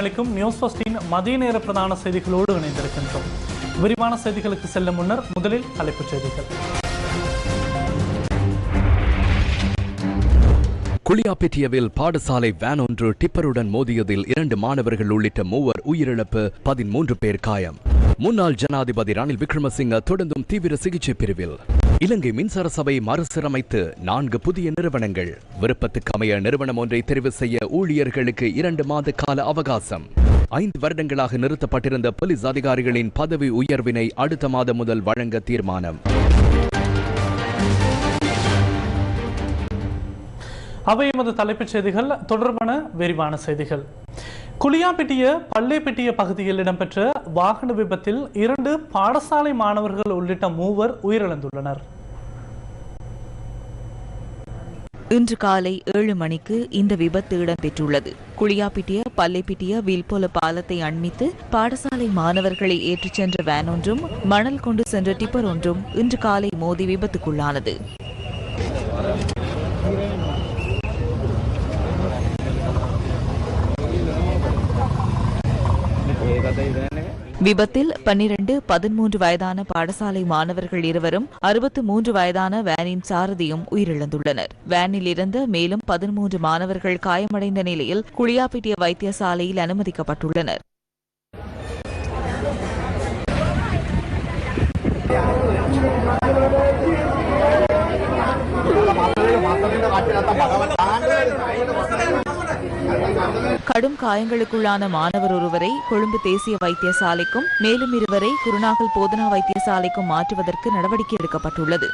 அளிக்கும் நியூஸ் ஃபஸ்டின் மதிய நேர பிரதான செய்திகளோடு இணைந்திருக்கின்றோம். விரிவான செய்திகளுக்கு செல்லும் முன்னர் முதலில் தலைப்புச் செய்திகள். குளியாப்பிட்டியவில் பாடசாலை வேன் ஒன்று டிப்பருடன் மோதியதில் இரண்டு மாணவர்கள் உள்ளிட்ட மூவர் உயிரிழப்பு பதிமூன்று பேர் காயம். முன்னாள் ஜனாதிபதி ரணில் விக்ரமசிங்க தொடர்ந்தும் தீவிர சிகிச்சை பிரிவில். இலங்கை மின்சார சபை மறுசீரமைத்து நான்கு புதிய நிறுவனங்கள். விருப்பத்துக்கு அமைய நிறுவனம் ஒன்றை தெரிவு செய்ய ஊழியர்களுக்கு இரண்டு மாத கால அவகாசம். ஐந்து வருடங்களாக நிறுத்தப்பட்டிருந்த போலீஸ் அதிகாரிகளின் பதவி உயர்வினை அடுத்த மாதம் முதல் வழங்க தீர்மானம். அவை எமது தலைப்புச் செய்திகள். தொடர்பான விரிவான செய்திகள். குளியாப்பிட்டிய பள்ளிப்பிட்டிய பகுதியில் இடம்பெற்ற வாகன விபத்தில் இரண்டு பாடசாலை மாணவர்கள் உள்ளிட்ட மூவர் உயிரிழந்துள்ளனர். இன்று காலை ஏழு மணிக்கு இந்த விபத்து இடம்பெற்றுள்ளது. குளியாப்பிட்டிய பல்லைப்பிட்டிய வில்போல பாலத்தை அண்மித்து பாடசாலை மாணவர்களை ஏற்றிச் சென்ற வேன் ஒன்றும் மணல் கொண்டு சென்ற டிப்பர் ஒன்றும் இன்று காலை மோதி விபத்துக்குள்ளானது. விபத்தில் பன்னிரண்டு பதிமூன்று வயதான பாடசாலை மாணவர்கள் இருவரும் அறுபத்து மூன்று வயதான வேனின் சாரதியும் உயிரிழந்துள்ளனர். வேனில் இருந்த மேலும் பதிமூன்று மாணவர்கள் காயமடைந்த நிலையில் குளியாப்பிட்டிய வைத்தியசாலையில் அனுமதிக்கப்பட்டுள்ளனர். கடும் காயங்களுக்குள்ளான மாணவர் ஒருவரை கொழும்பு தேசிய வைத்தியசாலைக்கும் மேலும் இருவரை குருநாகல் போதனா வைத்தியசாலைக்கும் மாற்றுவதற்கு நடவடிக்கை எடுக்கப்பட்டுள்ளது.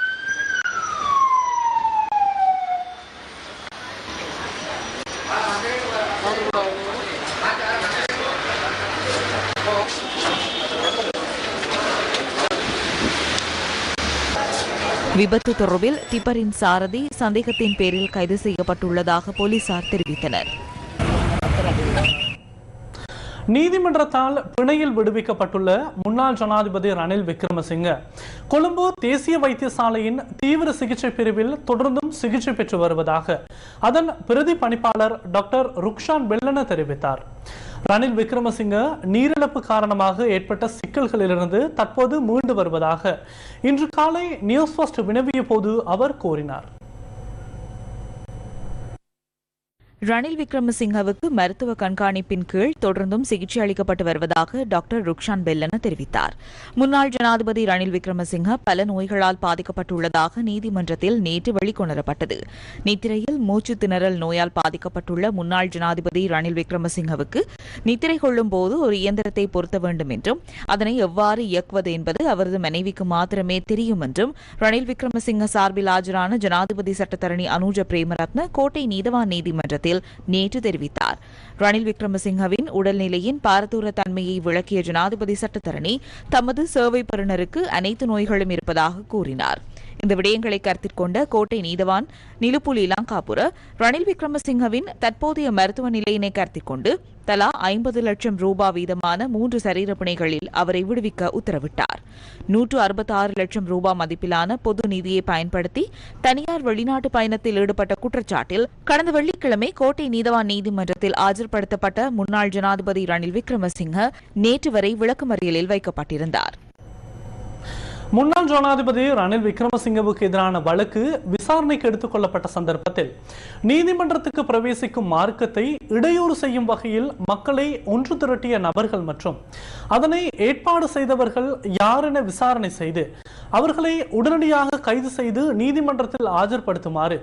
விபத்து தொடர்பில் டிப்பரின் சாரதி சந்தேகத்தின் பேரில் கைது செய்யப்பட்டுள்ளதாக போலீசார் தெரிவித்தனர். நீதிமன்றத்தால் பிணையில் விடுவிக்கப்பட்டுள்ள முன்னாள் ஜனாதிபதி ரணில் விக்ரமசிங்க கொழும்பு தேசிய வைத்தியசாலையின் தீவிர சிகிச்சை பிரிவில் தொடர்ந்தும் சிகிச்சை பெற்று வருவதாக அதன் பிரதி பணிப்பாளர் டாக்டர் ருக்ஷான் வெல்லன தெரிவித்தார். ரணில் விக்ரமசிங்க நீரிழப்பு காரணமாக ஏற்பட்ட சிக்கல்களிலிருந்து தற்போது மீண்டு வருவதாக இன்று காலை நியூஸ் ஃபர்ஸ்ட் வினவிய போது அவர் கூறினார். ரணில் விக்ரமசிங்கவுக்கு மருத்துவ கண்காணிப்பின் கீழ் தொடர்ந்தும் சிகிச்சை அளிக்கப்பட்டு வருவதாக டாக்டர் ருக்ஷான் பெல்லன தெரிவித்தார். முன்னாள் ஜனாதிபதி ரணில் விக்ரமசிங்க பல நோய்களால் பாதிக்கப்பட்டுள்ளதாக நீதிமன்றத்தில் நேற்று வெளிக்கொணரப்பட்டது. நித்திரையில் மூச்சு திணறல் நோயால் பாதிக்கப்பட்டுள்ள முன்னாள் ஜனாதிபதி ரணில் விக்ரமசிங்கவுக்கு நித்திரை கொள்ளும் போது ஒரு இயந்திரத்தை பொருத்த வேண்டும் என்றும் அதனை எவ்வாறு இயக்குவது என்பது அவரது மனைவிக்கு மாத்திரமே தெரியும் என்றும் ரணில் விக்ரமசிங்க சார்பில் ஆஜரான ஜனாதிபதி சட்டத்தரணி அனுஜ பிரேமரத்ன கோட்டை நீதவான் நீதிமன்றத்தில் நேற்று தெரிவித்தார். ரணில் விக்ரமசிங்கவின் உடல்நிலையின் பாரதூர தன்மையை விளக்கிய ஜனாதிபதி சட்டத்தரணி தமது சேவை பெறுநருக்கு அனைத்து நோய்களும் இருப்பதாக கூறினார். இந்த விடயங்களை கருத்தில் கொண்ட கோட்டை நீதவான் நிலுப்புலி லங்காபுர ரணில் விக்ரமசிங்கவின் தற்போதைய மருத்துவ நிலையினை கருத்தில் கொண்டு தலா ஐம்பது லட்சம் ரூபாய் வீதமான மூன்று சரீர அவரை விடுவிக்க உத்தரவிட்டார். நூற்று அறுபத்தி ஆறு லட்சம் ரூபாய் மதிப்பிலான பொது நிதியை பயன்படுத்தி தனியார் வெளிநாட்டு பயணத்தில் ஈடுபட்ட குற்றச்சாட்டில் கடந்த வெள்ளிக்கிழமை கோட்டை நீதவான் நீதிமன்றத்தில் ஆஜர்படுத்தப்பட்ட முன்னாள் ஜனாதிபதி ரணில் விக்ரமசிங்க நேற்று வரை விளக்கமறியலில் வைக்கப்பட்டிருந்தார். முன்னாள் ஜனாதிபதி ரணில் விக்ரமசிங்கவுக்கு எதிரான வழக்கு விசாரணைக்கு எடுத்துக் கொள்ளப்பட்ட சந்தர்ப்பத்தில் நீதிமன்றத்துக்கு பிரவேசிக்கும் மார்க்கத்தை இடையூறு செய்யும் வகையில் மக்களை ஒன்று திரட்டிய நபர்கள் மற்றும் அதனை ஏற்பாடு செய்தவர்கள் யார் என விசாரணை செய்து அவர்களை உடனடியாக கைது செய்து நீதிமன்றத்தில் ஆஜர்படுத்துமாறு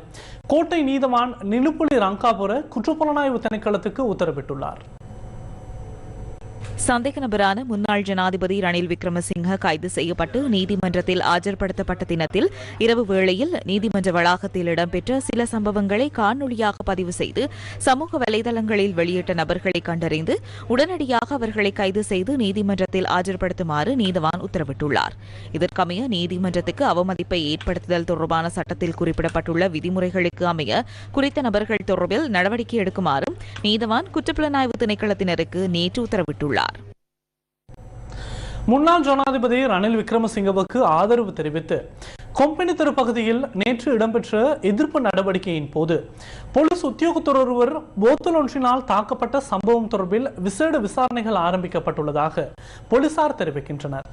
கோட்டை நீதவான் நிலுப்புலி ரங்காபுர குற்றப்புலனாய்வு திணைக்களத்துக்கு உத்தரவிட்டுள்ளார். சந்தேக நபரான முன்னாள் ஜனாதிபதி ரணில் விக்ரமசிங்க கைது செய்யப்பட்டு நீதிமன்றத்தில் ஆஜர்படுத்தப்பட்ட தினத்தில் இரவு வேளையில் நீதிமன்ற வளாகத்தில் இடம்பெற்ற சில சம்பவங்களை காணொலியாக பதிவு செய்து சமூக வலைதளங்களில் வெளியிட்ட நபர்களை கண்டறிந்து உடனடியாக அவர்களை கைது செய்து நீதிமன்றத்தில் ஆஜர்படுத்துமாறு நீதவான் உத்தரவிட்டுள்ளார். இதற்கமைய நீதிமன்றத்துக்கு அவமதிப்பை ஏற்படுத்துதல் தொடர்பான சட்டத்தில் குறிப்பிடப்பட்டுள்ள விதிமுறைகளுக்கு அமைய குறித்த நபர்கள் தொடர்பில் நடவடிக்கை எடுக்குமாறும் நீதவான் குற்றப்புலனாய்வு திணைக்களத்தினருக்கு நேற்று உத்தரவிட்டுள்ளார். முன்னாள் ஜனாதிபதி ரணில் விக்ரமசிங்கவுக்கு ஆதரவு தெரிவித்து கொம்பனி தெரு பகுதியில் நேற்று இடம்பெற்ற எதிர்ப்பு நடவடிக்கையின் போது போலீஸ் உத்தியோகத்தர் ஒருவர் போத்தல் ஒன்றினால் தாக்கப்பட்ட சம்பவம் தொடர்பில் விசேட விசாரணைகள் ஆரம்பிக்கப்பட்டுள்ளதாக போலீசார் தெரிவிக்கின்றனர்.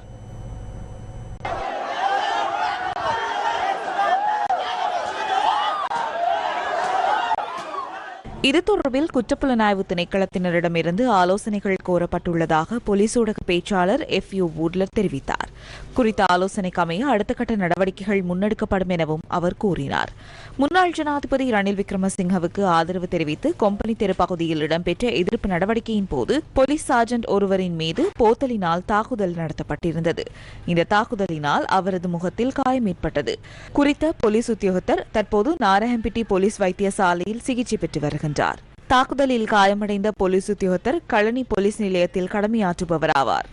இது தொடர்பில் குற்றப்புலனாய்வு திணைக்களத்தினரிடமிருந்து ஆலோசனைகள் கோரப்பட்டுள்ளதாக போலீஸ் ஊடக பேச்சாளர் எஃப் யூ வூட்லர் தெரிவித்தார். குறித்த ஆலோசனைக்கு அமைய அடுத்த கட்ட நடவடிக்கைகள் முன்னெடுக்கப்படும் எனவும் அவர் கூறினார். முன்னாள் ஜனாதிபதி ரணில் விக்ரமசிங்கவுக்கு ஆதரவு தெரிவித்து கொம்பனி தெரு பகுதியில் இடம்பெற்ற எதிர்ப்பு நடவடிக்கையின் போது போலீஸ் சார்ஜென்ட் ஒருவரின் மீது போத்தலினால் தாக்குதல் நடத்தப்பட்டிருந்தது. இந்த தாக்குதலினால் அவரது முகத்தில் காயம் ஏற்பட்டது. குறித்த போலீஸ் உத்தியோகத்தர் தற்போது நாராயம்பிட்டி போலீஸ் வைத்தியசாலையில் சிகிச்சை பெற்று வருகின்றார். தாக்குதலில் காயமடைந்த போலீஸ் உத்தியோகத்தர் களனி போலீஸ் நிலையத்தில் கடமையாற்றுபவர் ஆவார்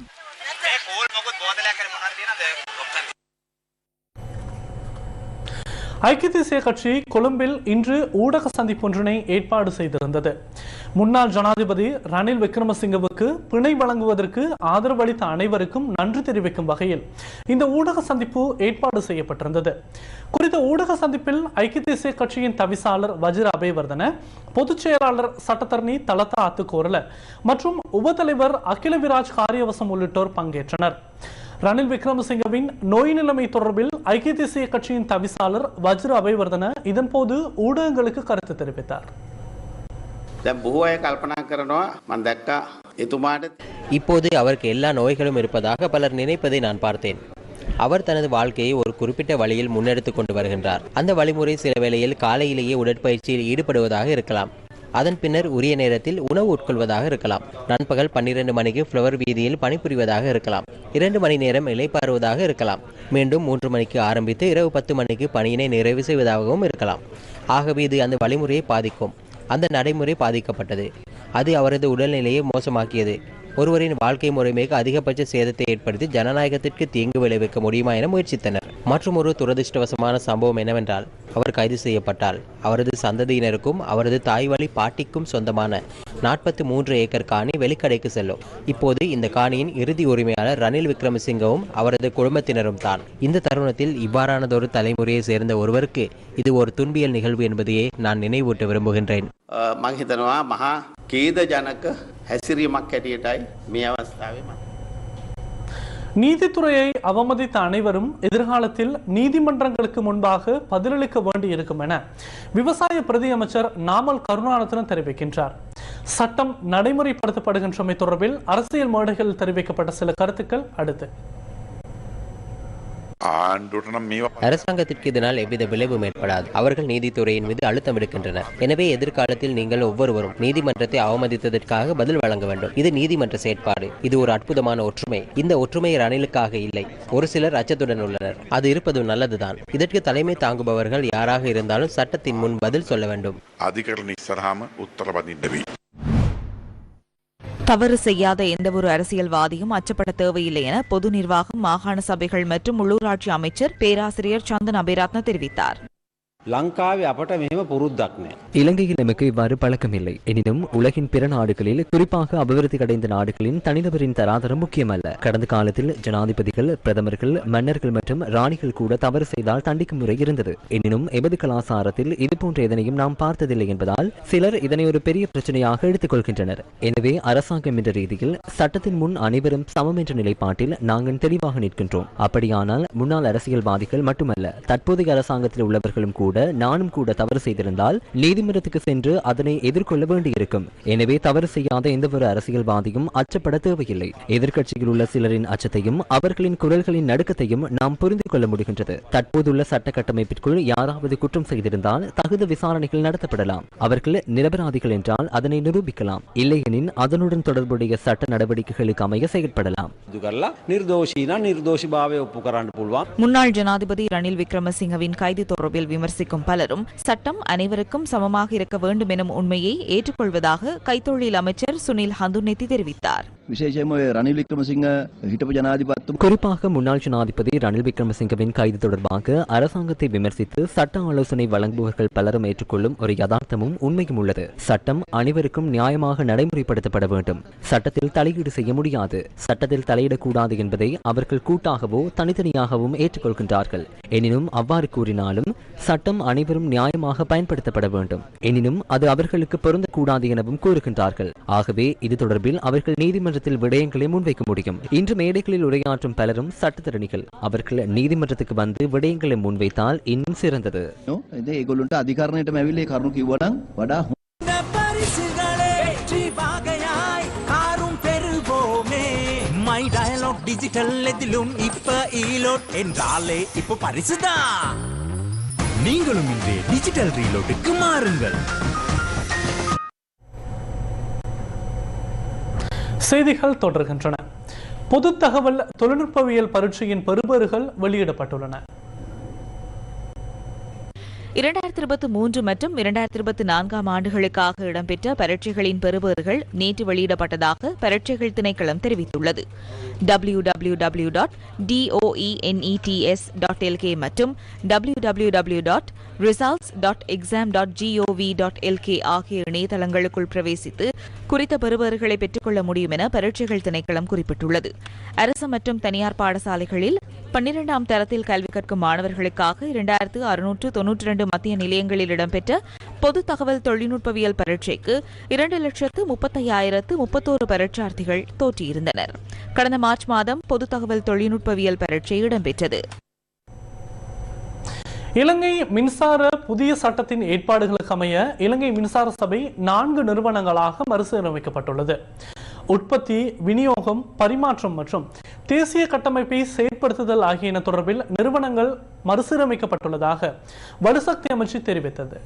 ஐக்கிய தேசிய கட்சி கொழும்பில் இன்று ஊடக சந்திப்பொன்றினை ஏற்பாடு செய்திருந்தது. முன்னாள் ஜனாதிபதி ரணில் விக்ரமசிங்கவுக்கு பிணை வழங்குவதற்கு ஆதரவு அளித்த அனைவருக்கும் நன்றி தெரிவிக்கும் வகையில் இந்த ஊடக சந்திப்பு ஏற்பாடு செய்யப்பட்டிருந்தது. குறித்த ஊடக சந்திப்பில் ஐக்கிய தேசிய கட்சியின் தவிசாளர் வஜிர அபேவர்தன பொதுச் செயலாளர் சட்டத்தரணி தலதா அத்துக்கோரல மற்றும் உபதலைவர் அகில விராஜ் காரியவசம் உள்ளிட்டோர் பங்கேற்றனர். ரணில் விக்ரமசிங்கவின் நோய் நிலைமை தொடர்பில் ஐக்கிய தேசிய கட்சியின் தவிசாளர் வஜ்ர அபயவர்தன இதன்போது ஊடகங்களுக்கு கருத்து தெரிவித்தார். இப்போது அவருக்கு எல்லா நோய்களும் இருப்பதாக பலர் நினைப்பதை நான் பார்த்தேன். அவர் தனது வாழ்க்கையை ஒரு குறிப்பிட்ட வழியில் முன்னெடுத்து கொண்டு வருகின்றார். அந்த வழிமுறை சில வேளையில் காலையிலேயே உடற்பயிற்சியில் ஈடுபடுவதாக இருக்கலாம். அதன் பின்னர் உரிய நேரத்தில் உணவு உட்கொள்வதாக இருக்கலாம். நண்பகல் பன்னிரண்டு மணிக்கு ஃப்ளவர் வீதியில் பணிபுரிவதாக இருக்கலாம். இரண்டு மணி நேரம் இலைப்பாறுவதாக இருக்கலாம். மீண்டும் மூன்று மணிக்கு ஆரம்பித்து இரவு பத்து மணிக்கு பணியினை நிறைவு செய்வதாகவும் இருக்கலாம். ஆகவே இது அந்த வழிமுறையை பாதிக்கும். அந்த நடைமுறை பாதிக்கப்பட்டது. அது அவரது உடல்நிலையை மோசமாக்கியது. ஒருவரின் வாழ்க்கை முறைமைக்கு அதிகபட்ச சேதத்தை ஏற்படுத்தி ஜனநாயகத்திற்கு தீங்கு விளைவிக்க முடியுமா என முயற்சித்தனர். மற்றும் ஒரு துரதிருஷ்டவசமான சம்பவம் என்னவென்றால் அவர் கைது செய்யப்பட்டால் அவரது சந்ததியினருக்கும் அவரது தாய் வழி பாட்டிக்கும் சொந்தமான நாற்பத்தி மூன்று ஏக்கர் காணி வெளிக்கடைக்கு செல்லும் இப்போது இந்த காணியின் இறுதி உரிமையாளர் ரணில் விக்ரமசிங்கவும் அவரது குடும்பத்தினரும் தான் இந்த தருணத்தில் இவ்வாறானதொரு தலைமுறையை சேர்ந்த ஒருவருக்கு இது ஒரு துன்பியல் நிகழ்வு என்பதையே நான் நினைவூட்ட விரும்புகின்றேன் මං හිතනවා මහා කේද ජනක හැසිරීමක් හැටියටයි මේ අවස්ථාවේ මට. நீதித்துறையை அவமதித்த அனைவரும் எதிர்காலத்தில் நீதிமன்றங்களுக்கு முன்பாக பதிலளிக்க வேண்டியிருக்கும் என விவசாய பிரதி அமைச்சர் நாமல் கருணாரத்னன் தெரிவிக்கின்றார். சட்டம் நடைமுறைப்படுத்தப்படுகின்றமை தொடர்பில் அரசியல் மேடைகளில் தெரிவிக்கப்பட்ட சில கருத்துக்கள் அடுத்து. அரசாங்கத்திற்கு இதனால் எவ்வித விளைவும் ஏற்படாது. அவர்கள் நீதித்துறையின் மீது அழுத்தம் எடுக்கின்றனர். எனவே எதிர்காலத்தில் நீங்கள் ஒவ்வொருவரும் நீதிமன்றத்தை அவமதித்ததற்காக பதில் வழங்க வேண்டும். இது நீதிமன்ற செயற்பாடு. இது ஒரு அற்புதமான ஒற்றுமை. இந்த ஒற்றுமை ரணிலுக்காக இல்லை. ஒரு சிலர் அச்சத்துடன் உள்ளனர். அது இருப்பது நல்லதுதான். இதற்கு தலைமை தாங்குபவர்கள் யாராக இருந்தாலும் சட்டத்தின் முன் பதில் சொல்ல வேண்டும். அதிகாரி தவறு செய்யாத எந்தவொரு அரசியல்வாதியும் அச்சப்பட தேவையில்லை என பொது நிர்வாகம் மாகாண சபைகள் மற்றும் உள்ளூராட்சி அமைச்சர் பேராசிரியர் சந்தன் அபிராத்ன தெரிவித்தார். லங்காவை அப்பட்ட மேம பொருத்தாக்னே இலங்கையில் நமக்கு இவ்வாறு பழக்கம் இல்லை எனினும் உலகின் பிற நாடுகளில் குறிப்பாக அபிவிருத்தி அடைந்த நாடுகளின் தனிநபரின் தராதரம் முக்கியமல்ல. கடந்த காலத்தில் ஜனாதிபதிகள் பிரதமர்கள் மன்னர்கள் மற்றும் ராணிகள் கூட தவறு செய்தால் தண்டிக்கும் முறை இருந்தது. எனினும் எபது கலாசாரத்தில் இதுபோன்ற எதனையும் நாம் பார்த்ததில்லை என்பதால் சிலர் இதனை ஒரு பெரிய பிரச்சனையாக எடுத்துக்கொள்கின்றனர் எனவே அரசாங்கம் என்ற ரீதியில் சட்டத்தின் முன் அனைவரும் சமம் என்ற நிலைப்பாட்டில் நாங்கள் தெளிவாக நிற்கின்றோம். அப்படியானால் முன்னாள் அரசியல்வாதிகள் மட்டுமல்ல தற்போதைய அரசாங்கத்தில் உள்ளவர்களும் கூட கூட நானும் கூட தவறு செய்திருந்தால் நீதிமன்றத்துக்கு சென்று அதனை எதிர்கொள்ள வேண்டியிருக்கும். எனவே தவறு செய்யாத எந்தவொரு அரசியல்வாதியும் அச்சப்பட தேவையில்லை. எதிர்க்கட்சியில் உள்ள சிலரின் அச்சத்தையும் அவர்களின் குரல்களின் நடுக்கத்தையும் நாம் புரிந்து கொள்ள முடிகின்றது. தற்போதுள்ள சட்ட கட்டமைப்பிற்குள் யாராவது குற்றம் செய்திருந்தால் தகுந்த விசாரணைகள் நடத்தப்படலாம். அவர்கள் நிரபராதிகள் என்றால் அதனை நிரூபிக்கலாம். இல்லையெனில் அதனுடன் தொடர்புடைய சட்ட நடவடிக்கைகளுக்கு அமைய செயல்படலாம். முன்னாள் ஜனாதிபதி ரணில் விக்ரமசிங்கவின் கைது தொடர்பில் விமர்சி வசிக்கும் பலரும் சட்டம் அனைவருக்கும் சமமாக இருக்க வேண்டும் எனும் உண்மையை ஏற்றுக்கொள்வதாக கைத்தொழில் அமைச்சர் சுனில் ஹந்துநெத்தி தெரிவித்தார். குறிப்பாக முன்னாள் ஜனாதிபதி ரணில் விக்ரமசிங்கவின் கைது தொடர்பாக அரசாங்கத்தை விமர்சித்து சட்ட ஆலோசனை வழங்குபவர்கள் பலரும் ஏற்றுக்கொள்ளும் ஒரு யதார்த்தமும் உண்மையும் உள்ளது. சட்டம் அனைவருக்கும் நியாயமாக நடைமுறைப்படுத்தப்பட வேண்டும். சட்டத்தில் தலையீடு செய்ய முடியாது. சட்டத்தில் தலையிடக்கூடாது என்பதை அவர்கள் கூட்டாகவோ தனித்தனியாகவும் ஏற்றுக்கொள்கின்றார்கள். எனினும் அவ்வாறு கூறினாலும் சட்டம் சட்டம் அனைவரும் நியாயமாக பயன்படுத்தப்பட வேண்டும். எனினும் அது அவர்களுக்கு பொருந்தக்கூடாது எனவும் கூறுகின்றார்கள். ஆகவே இது தொடர்பில் அவர்கள் நீதிமன்றத்தில் விடயங்களை முன்வைக்க முடியும். இன்று மேடைகளில் உரையாற்றும் பலரும் சட்டத்திறனிகள் அவர்கள் நீதிமன்றத்துக்கு வந்து விடயங்களை முன்வைத்தால் இன்னும் சிறந்தது. அதிகாரம் മൈ ഡയലോഗ് ഡിജിറ്റൽ ഇതിലും ഇപ്പൊ ഈ என்றாலே ഇപ്പൊ പരിസുതാ நீங்களும் இன்றே டிஜிட்டல் ரீலோட்டுக்கு மாறுங்கள். செய்திகள் தொடர்கின்றன. பொது தகவல் தொழில்நுட்பவியல் பரீட்சையின் பெறுபேறுகள் வெளியிடப்பட்டுள்ளன இரண்டாயிரத்தி இருபத்தி மூன்று மற்றும் இரண்டாயிரத்தி இருபத்தி நான்காம் ஆண்டுகளுக்காக இடம்பெற்ற பரீட்சைகளின் பெறுபவர்கள் நேற்று வெளியிடப்பட்டதாக பரீட்சைகள் திணைக்களம் தெரிவித்துள்ளது. W W W dot DOENETS dot LK மற்றும் W W W dot results dot exam dot GOV dot LK ஆகிய இணையதளங்களுக்குள் பிரவேசித்து குறித்த பெறுபேறுகளை பெற்றுக்கொள்ள முடியும் என பரீட்சைகள் திணைக்களம் குறிப்பிட்டுள்ளது. அரசு மற்றும் தனியார் பாடசாலைகளில் பன்னிரெண்டாம் தரத்தில் கல்வி கற்கும் மாணவர்களுக்காக இரண்டாயிரத்து அறுநூற்று தொன்னூற்றி இரண்டு மத்திய நிலையங்களில் இடம்பெற்ற பொது தகவல் தொழில்நுட்பவியல் பரீட்சைக்கு இரண்டு லட்சத்து முப்பத்தையாயிரத்து முப்பத்தோரு பரீட்சார்த்திகள் தோற்றியிருந்தனர். கடந்த மார்ச் மாதம் பொது தகவல் தொழில்நுட்பவியல் பரீட்சை இடம்பெற்றது. இலங்கை மின்சார புதிய சட்டத்தின் ஏற்பாடுகளுக்கு அமைய இலங்கை மின்சார சபை நான்கு நிறுவனங்களாக மறுசீரமைக்கப்பட்டுள்ளது. உற்பத்தி விநியோகம் பரிமாற்றம் மற்றும் தேசிய கட்டமைப்பை செயற்படுத்துதல் ஆகியன தொடர்பில் நிறுவனங்கள் மறுசீரமைக்கப்பட்டுள்ளதாக வலுசக்தி அமைச்சு தெரிவித்தது.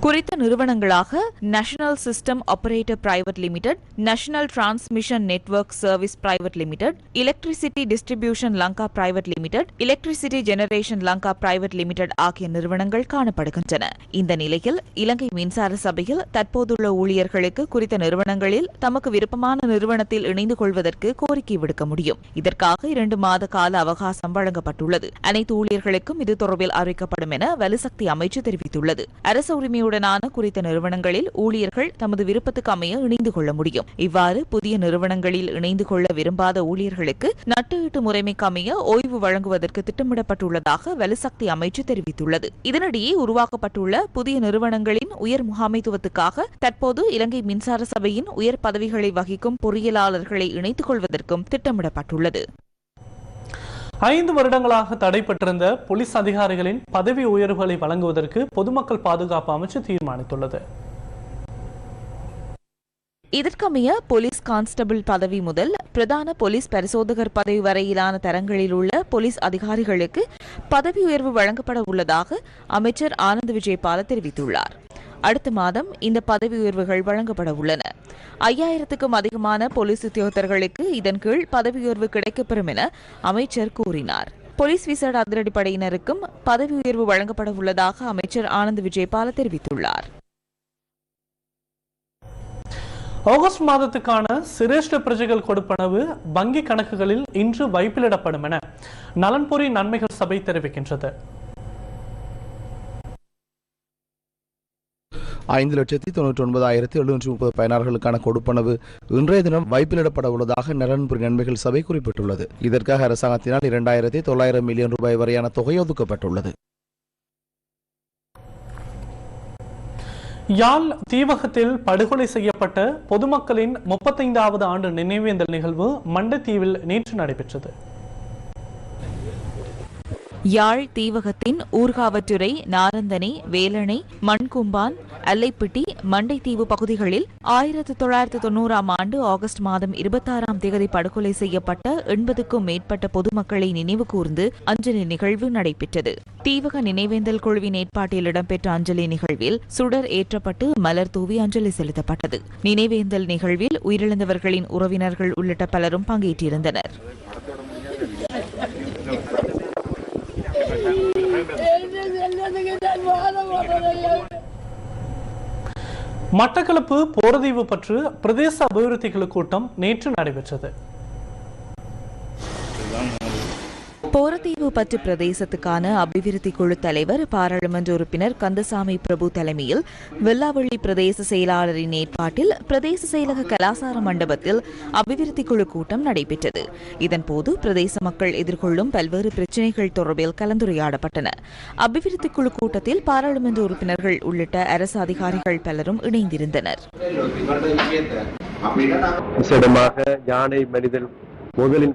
குறித்த நிறுவனங்களாக national system operator private limited national transmission network service private limited electricity distribution Lanka private limited electricity generation Lanka private limited ஆகிய நிறுவனங்கள் காணப்படுகின்றன. இந்த நிலையில் இலங்கை மின்சார சபையில் தற்போதுள்ள ஊழியர்களுக்கு குறித்த நிறுவனங்களில் தமக்கு விருப்பமான நிறுவனத்தில் இணைந்து கொள்வதற்கு கோரிக்கை விடுக்க முடியும். இதற்காக இரண்டு மாத கால அவகாசம் வழங்கப்பட்டுள்ளது. அனைத்து ஊழியர்களுக்கும் இது தொடர்பில் அறிவிக்கப்படும் என வலுசக்தி அமைச்சு தெரிவித்துள்ளது. அரசு உரிமையுடனான குறித்த நிறுவனங்களில் ஊழியர்கள் தமது விருப்பத்துக்கு அமைய இணைந்து கொள்ள முடியும். இவ்வாறு புதிய நிறுவனங்களில் இணைந்து கொள்ள விரும்பாத ஊழியர்களுக்கு நட்டு முறைமைக்கு அமைய ஓய்வு வழங்குவதற்கு திட்டமிடப்பட்டுள்ளதாக வலுசக்தி அமைச்சு தெரிவித்துள்ளது. இதனிடையே உருவாக்கப்பட்டுள்ள புதிய நிறுவனங்களின் உயர் முகாமைத்துவத்துக்காக தற்போது இலங்கை மின்சார சபையின் உயர் பதவிகளை வகிக்கும் பொறியியலாளர்களை இணைத்துக் கொள்வதற்கும் திட்டமிடப்பட்டுள்ளது. ஐந்து வருடங்களாக தடைப்பட்டிருந்த போலீஸ் அதிகாரிகளின் பதவி உயர்வுகளை வழங்குவதற்கு பொதுமக்கள் பாதுகாப்பு அமைச்சு தீர்மானித்துள்ளது. இதற்கமைய போலீஸ் கான்ஸ்டபிள் பதவி முதல் பிரதான போலீஸ் பரிசோதகர் பதவி வரையிலான தரங்களில் உள்ள போலீஸ் அதிகாரிகளுக்கு பதவி உயர்வு வழங்கப்பட உள்ளதாக அமைச்சர் ஆனந்த் விஜயபால தெரிவித்துள்ளார். அடுத்த மாதம் இந்த பதவி உயர்வுகள் வழங்கப்பட உள்ளன. ஐயாயிரத்துக்கும் அதிகமான போலீஸ் உத்தியோகத்தர்களுக்கு இதன் கீழ் பதவி உயர்வு கிடைக்கப்பெறும் என அமைச்சர் கூறினார். போலீஸ் விசேட அதிரடிப்படையினருக்கும் பதவி உயர்வு வழங்கப்பட உள்ளதாக அமைச்சர் ஆனந்த் விஜயபால தெரிவித்துள்ளார். ஆகஸ்ட் மாதத்துக்கான சிரேஷ்ட பிரஜைகள் கொடுப்பனவு வங்கி கணக்குகளில் இன்று வைப்பிலிடப்படும் என நலன்புரி நன்மைகள் சபை தெரிவிக்கின்றது. ஐந்து லட்சத்தி தொண்ணூற்றி ஒன்பதாயிரத்தி எழுநூற்றி முப்பது பயனாளர்களுக்கான கொடுப்பனவு இன்றைய தினம் வைப்பிலிடப்பட உள்ளதாக நலன்புரி நன்மைகள் சபை குறிப்பிட்டுள்ளது. இதற்காக அரசாங்கத்தினால் இரண்டாயிரத்தி தொள்ளாயிரம் மில்லியன் ரூபாய் வரையான தொகை ஒதுக்கப்பட்டுள்ளது. யாழ் தீவகத்தில் படுகொலை செய்யப்பட்ட பொதுமக்களின் முப்பத்தைந்தாவது ஆண்டு நினைவேந்தல் நிகழ்வு மண்டத்தீவில் நேற்று நடைபெற்றது. யாழ் தீவகத்தின் ஊர்காவற்றுறை நாரந்தனை வேலணை மண்கும்பான் அல்லைப்பிட்டி மண்டைத்தீவு பகுதிகளில் ஆயிரத்து தொள்ளாயிரத்து தொன்னூறாம் ஆண்டு ஆகஸ்ட் மாதம் இருபத்தாறாம் தேதி படுகொலை செய்யப்பட்ட எண்பதுக்கும் மேற்பட்ட பொதுமக்களை நினைவு கூர்ந்து அஞ்சலி நிகழ்வு நடைபெற்றது. தீவக நினைவேந்தல் குழுவின் ஏற்பாட்டில் இடம்பெற்ற அஞ்சலி நிகழ்வில் சுடர் ஏற்றப்பட்டு மலர் தூவி அஞ்சலி செலுத்தப்பட்டது. நினைவேந்தல் நிகழ்வில் உயிரிழந்தவர்களின் உறவினர்கள் உள்ளிட்ட பலரும் பங்கேற்றிருந்தனர். மட்டக்களப்பு போரதீவு பற்று பிரதேச அபிவிருத்திகள் கூட்டம் நேற்று நடைபெற்றது. போரத்தீவு பற்று பிரதேசத்துக்கான அபிவிருத்தி குழு தலைவர் பாராளுமன்ற உறுப்பினர் கந்தசாமி பிரபு தலைமையில் வெள்ளாவள்ளி பிரதேச செயலாளரின் ஏற்பாட்டில் பிரதேச செயலக கலாசார மண்டபத்தில் அபிவிருத்தி குழு கூட்டம் நடைபெற்றது. இதன்போது பிரதேச மக்கள் எதிர்கொள்ளும் பல்வேறு பிரச்சினைகள் தொடர்பில் கலந்துரையாடப்பட்டன. அபிவிருத்தி குழு கூட்டத்தில் பாராளுமன்ற உறுப்பினர்கள் உள்ளிட்ட அரசு அதிகாரிகள் பலரும் இணைந்திருந்தனர். யானை மனிதன்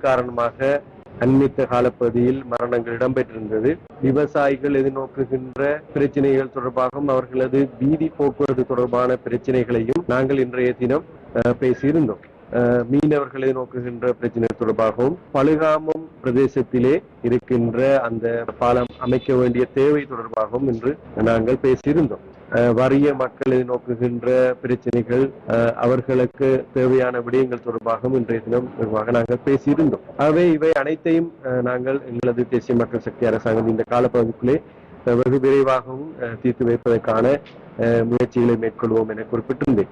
காரணமாக அண்மித்த காலப்பகுதியில் மரணங்கள் இடம்பெற்றிருந்தது. விவசாயிகள் எதிர்நோக்குகின்ற பிரச்சனைகள் தொடர்பாகவும் அவர்களது வீதி போக்குவரத்து தொடர்பான பிரச்சனைகளையும் நாங்கள் இன்றைய தினம் அஹ், பேசியிருந்தோம். அஹ், நோக்குகின்ற பிரச்சனை தொடர்பாகவும் பழுகாமம் பிரதேசத்திலே இருக்கின்ற அந்த பாலம் அமைக்க வேண்டிய தேவை தொடர்பாகவும் இன்று நாங்கள் பேசியிருந்தோம். வறிய மக்களை நோக்குகின்ற பிரச்சனைகள் அவர்களுக்கு தேவையான விடயங்கள் தொடர்பாகவும் இன்றைய தினம் நிர்வாக நாங்கள் பேசியிருந்தோம். ஆகவே இவை அனைத்தையும் நாங்கள் எங்களது தேசிய மக்கள் சக்தி அரசாங்கம் இந்த காலப்பகுதிக்குள்ளே வெகு விரைவாகவும் தீர்த்து வைப்பதற்கான முயற்சிகளை மேற்கொள்வோம் என குறிப்பிட்டிருந்தேன்.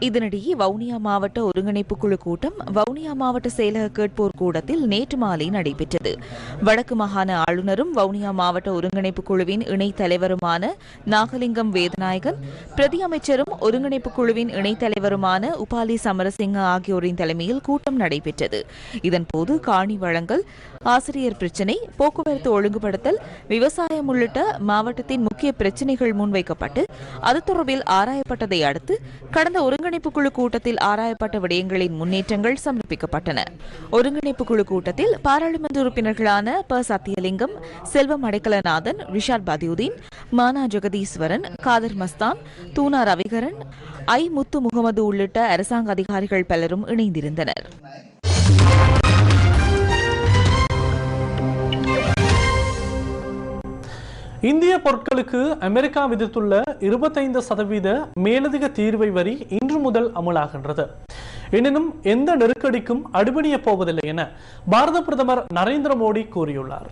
இதனிடையே வவுனியா மாவட்ட ஒருங்கிணைப்பு குழு கூட்டம் வவுனியா மாவட்ட செயலக கேட்போர் கூடத்தில் நேற்று மாலை நடைபெற்றது. வடக்கு மாகாண ஆளுநரும் வவுனியா மாவட்ட ஒருங்கிணைப்பு குழுவின் இணைத் தலைவருமான நாகலிங்கம் வேதநாயகன் பிரதி அமைச்சரும் ஒருங்கிணைப்பு குழுவின் இணைத் தலைவருமான உபாலி சமரசிங்க ஆகியோரின் தலைமையில் கூட்டம் நடைபெற்றது. இதன்போது காணி வழங்கல் ஆசிரியர் பிரச்சினை போக்குவரத்து ஒழுங்குபடுத்தல் விவசாயம் உள்ளிட்ட மாவட்டத்தின் முக்கிய பிரச்சினைகள் முன்வைக்கப்பட்டு அது தொடர்பில் ஆராயப்பட்டதை அடுத்து கடந்த ஒருங்கிணைப்பு குழு கூட்டத்தில் ஆராயப்பட்ட விடயங்களின் முன்னேற்றங்கள் சமர்ப்பிக்கப்பட்டன. ஒருங்கிணைப்பு குழு கூட்டத்தில் பாராளுமன்ற உறுப்பினர்களான ப. சத்தியலிங்கம் செல்வம் அடைக்கலநாதன் ரிஷாட் பதியுதீன் மானா ஜெகதீஸ்வரன் காதர் மஸ்தான் தூனா ரவிகரன் ஐ. முத்து முகமது உள்ளிட்ட அரசாங்க அதிகாரிகள் பலரும் இணைந்திருந்தனர். இந்திய பொருட்களுக்கு அமெரிக்கா விதித்துள்ள இருபத்தைந்து சதவீத மேலதிக தீர்வை வரி இன்று முதல் அமலாகின்றது. எனினும் எந்த நெருக்கடிக்கும் அடிபணிய போவதில்லை என பாரத பிரதமர் நரேந்திர மோடி கூறியுள்ளார்.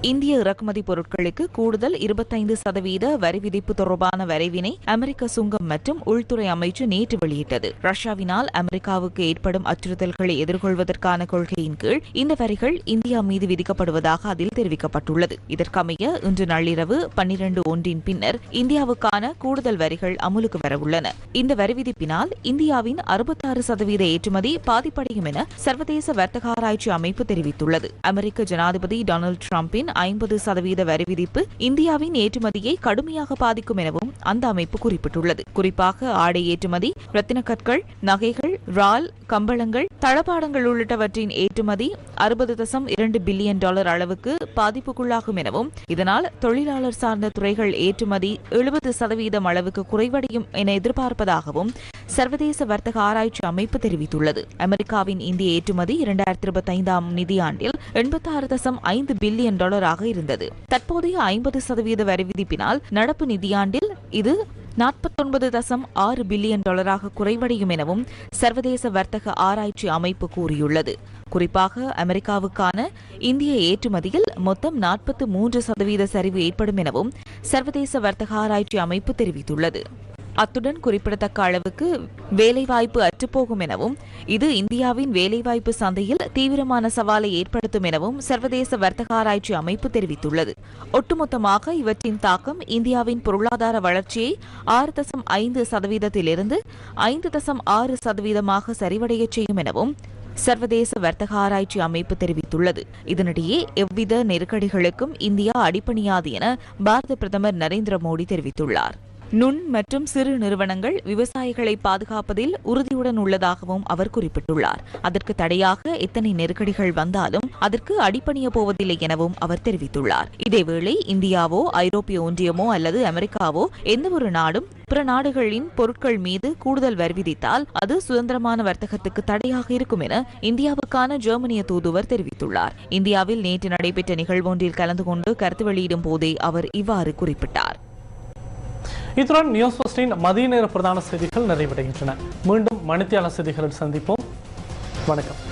இந்திய இறக்குமதி பொருட்களுக்கு கூடுதல் இருபத்தைந்து சதவீத வரி விதிப்பு தொடர்பான வரைவினை அமெரிக்க சுங்கம் மற்றும் உள்துறை அமைச்சு நேற்று வெளியிட்டது. ரஷ்யாவினால் அமெரிக்காவுக்கு ஏற்படும் அச்சுறுத்தல்களை எதிர்கொள்வதற்கான கொள்கையின் கீழ் இந்த வரிகள் இந்தியா மீது விதிக்கப்படுவதாக அதில் தெரிவிக்கப்பட்டுள்ளது. இதற்கமைய இன்று நள்ளிரவு பன்னிரண்டு ஒன்றின் பின்னர் இந்தியாவுக்கான கூடுதல் வரிகள் அமலுக்கு வரவுள்ளன. இந்த வரி விதிப்பினால் இந்தியாவின் அறுபத்தாறு சதவீத ஏற்றுமதி பாதிப்படையும் என சர்வதேச வர்த்தக ஆராய்ச்சி அமைப்பு தெரிவித்துள்ளது. அமெரிக்க ஜனாதிபதி டொனால்டு டிரம்பின் ஐம்பது சதவீத வரி விதிப்பு இந்தியாவின் ஏற்றுமதியை கடுமையாக பாதிக்கும் எனவும் அந்த அமைப்பு குறிப்பிட்டுள்ளது. குறிப்பாக ஆடை ஏற்றுமதி ரத்தின கற்கள் நகைகள் ரால் கம்பளங்கள் தளபாடங்கள் உள்ளிட்டவற்றின் ஏற்றுமதி அறுபது தசம் இரண்டு பில்லியன் டாலர் அளவுக்கு பாதிப்புக்குள்ளாகும் எனவும் இதனால் தொழிலாளர் சார்ந்த துறைகள் ஏற்றுமதி எழுபது சதவீதம் அளவுக்கு குறைவடையும் என எதிர்பார்ப்பதாகவும் சர்வதேச வர்த்தக ஆராய்ச்சி அமைப்பு தெரிவித்துள்ளது. அமெரிக்காவின் இந்திய ஏற்றுமதி இரண்டாயிரத்தி இருபத்தி ஐந்தாம் நிதியாண்டில் எண்பத்தாறு தசம் ஐந்து பில்லியன் டாலராக இருந்தது. தற்போதைய ஐம்பது சதவீத வரி விதிப்பினால் நடப்பு நிதியாண்டில் இது நாற்பத்தொன்பது தசம் ஆறு பில்லியன் டாலராக குறைவடையும் எனவும் சர்வதேச வர்த்தக ஆராய்ச்சி அமைப்பு கூறியுள்ளது. குறிப்பாக அமெரிக்காவுக்கான இந்திய ஏற்றுமதியில் மொத்தம் நாற்பத்து மூன்று சதவீத சரிவு ஏற்படும் எனவும் சர்வதேச வர்த்தக ஆராய்ச்சி அமைப்பு தெரிவித்துள்ளது. அத்துடன் குறிப்பிடத்தக்க அளவுக்கு வேலைவாய்ப்பு அற்றுப்போகும் எனவும் இது இந்தியாவின் வேலைவாய்ப்பு சந்தையில் தீவிரமான சவாலை ஏற்படுத்தும் எனவும் சர்வதேச வர்த்தக ஆராய்ச்சி அமைப்பு தெரிவித்துள்ளது. ஒட்டுமொத்தமாக இவற்றின் தாக்கம் இந்தியாவின் பொருளாதார வளர்ச்சியை ஆறு தசம் ஐந்து சதவீதத்திலிருந்து ஐந்து தசம் ஆறு சதவீதமாக சரிவடையச் செய்யும் எனவும் சர்வதேச வர்த்தக ஆராய்ச்சி அமைப்பு தெரிவித்துள்ளது. இதனிடையே எவ்வித நெருக்கடிகளுக்கும் இந்தியா அடிப்பணியாது என பாரத பிரதமர் நரேந்திர மோடி தெரிவித்துள்ளார். நுண் மற்றும் சிறு நிறுவனங்கள் விவசாயிகளை பாதுகாப்பதில் உறுதியுடன் உள்ளதாகவும் அவர் குறிப்பிட்டுள்ளார். அதற்கு தடையாக எத்தனை நெருக்கடிகள் வந்தாலும் அதற்கு அடிப்பணிய போவதில்லை எனவும் அவர் தெரிவித்துள்ளார். இதேவேளை இந்தியாவோ ஐரோப்பிய ஒன்றியமோ அல்லது அமெரிக்காவோ எந்தவொரு நாடும் பிற நாடுகளின் பொருட்கள் மீது கூடுதல் வரி விதித்தால் அது சுதந்திரமான வர்த்தகத்துக்கு தடையாக இருக்கும் என இந்தியாவுக்கான ஜெர்மனிய தூதுவர் தெரிவித்துள்ளார். இந்தியாவில் நேற்று நடைபெற்ற நிகழ்வொன்றில் கலந்து கொண்டு கருத்து வெளியிடும் போதே அவர் இவ்வாறு குறிப்பிட்டார். இத்துடன் நியூஸ் ஃபஸ்டின் மதிய நேர பிரதான செய்திகள் நிறைவடைகின்றன. மீண்டும் மணித்தியால செய்திகளில் சந்திப்போம். வணக்கம்.